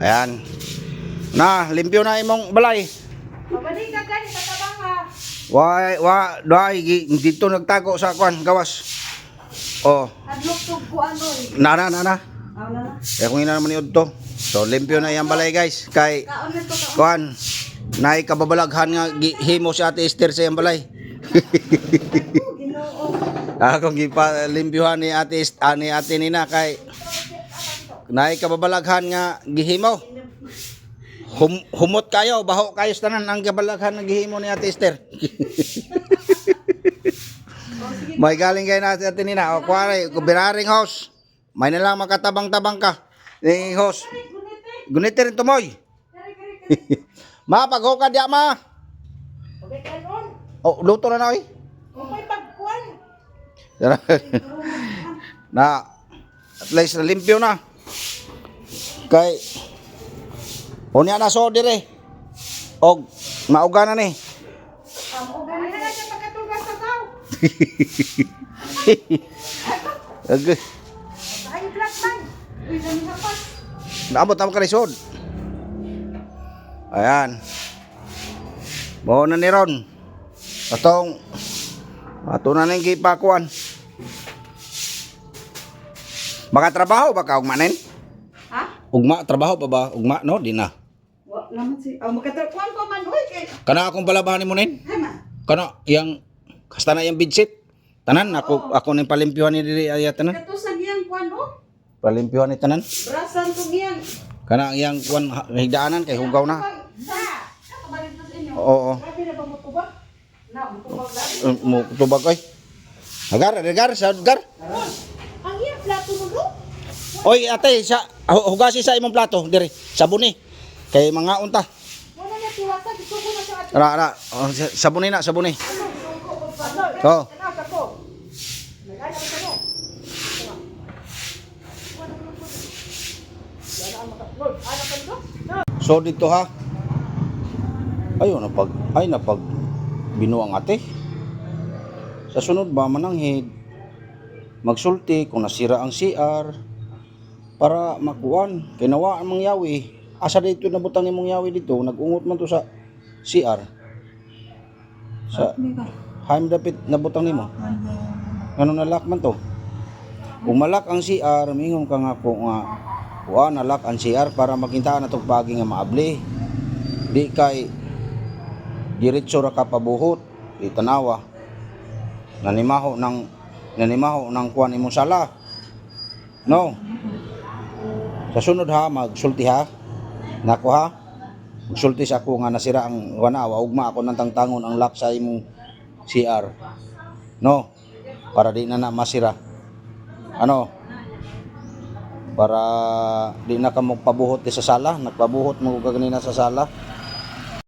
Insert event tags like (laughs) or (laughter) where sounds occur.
Ayan. Na, limpyo na imong balay. Mabalik ka gani sa tabang ha. Wa wa dai dito nagtago sa kwan gawas. Oh, Adlok tug ko ano eh. nana nana. Aw na na. Kaya kung ina naman Udto. So limpyo na yang balay guys. Kay na to kwan nay kababalaghan nga gi- himo si Ate Esther sa yang balay. Oh. (laughs) Akong gipa limpyuhan ni Ate Est- ah, Ate Nina kay nay kababalaghan nga gihimo. Hum, humot kayo, baho kayo sa tanan ang kabalaghan nga gihimo ni Ate Esther. (laughs) May galing kayo na Ate Nina. O kuwari, kubiraring house. May na lang makatabang-tabang ka. Ni host. Gunit rin tumoy. (laughs) ma, pag ka diya ma. Oh, luto na na oy. Okay pagkuan. (laughs) na at least na limpyo na. Kay Unya na so dire. Og mauga na ni. O gani na siya pagkatugas sa tao. (laughs) Ag Ay black man. Uy gani hapas. naabot ang karisod. Ayan. Mo na ni ron. Atong ato na ning gipakuan. Makatrabaho ba ka ugmanin? Ugma trabaho pa ba? Ugma no di na. Wa naman si. Aw magkatukuan ko man uy kay. Kana akong palabahan mo nin? Hay man. Kana yang kasta na yang bidsit. Tanan ako ako ning palimpyuhan ni diri aya tanan. Kato sa giyang kuan oh. Palimpyuhan ni tanan. Brasan ko giyang. Kana ang yang kuan higdaanan kay hugaw na. To. Oo. Mo tubag? Na mo tubag lang. Uh, mo tubag ay. Agar, agar, sa agar. Ang iyang plato mo. Oy, ate, sa hugasi sa imong plato diri. Sabuni. Kay mga unta. Ara, ara. Oh, sa- sabuni na, sabuni. Ano? Oh. So dito ha. Ayun napag ay napag binuang ate. Sa sunod ba mananghid magsulti kung nasira ang CR para makuan kay nawa ang mangyawi asa dito nabutang ni mong yawi dito? Nagungot man to sa CR sa Haim dapit nabutang nimo. Ano nalak man to? Kung malak ang CR mingon ka nga ko nga wa nalak ang CR para makinta na tong pagi nga maabli di kay diretso ra ka pabuhot di tanawa. Nanimaho ng nanimaho ng kuan imong sala. No sa sunod ha magsulti ha. Nako ha. Magsulti sa ako nga nasira ang wana wa ugma ako nang tangtangon ang lock sa imong CR no? Para di na na masira. Ano? Para di na ka magpabuhot sa sala. Nagpabuhot mo ka ganina sa sala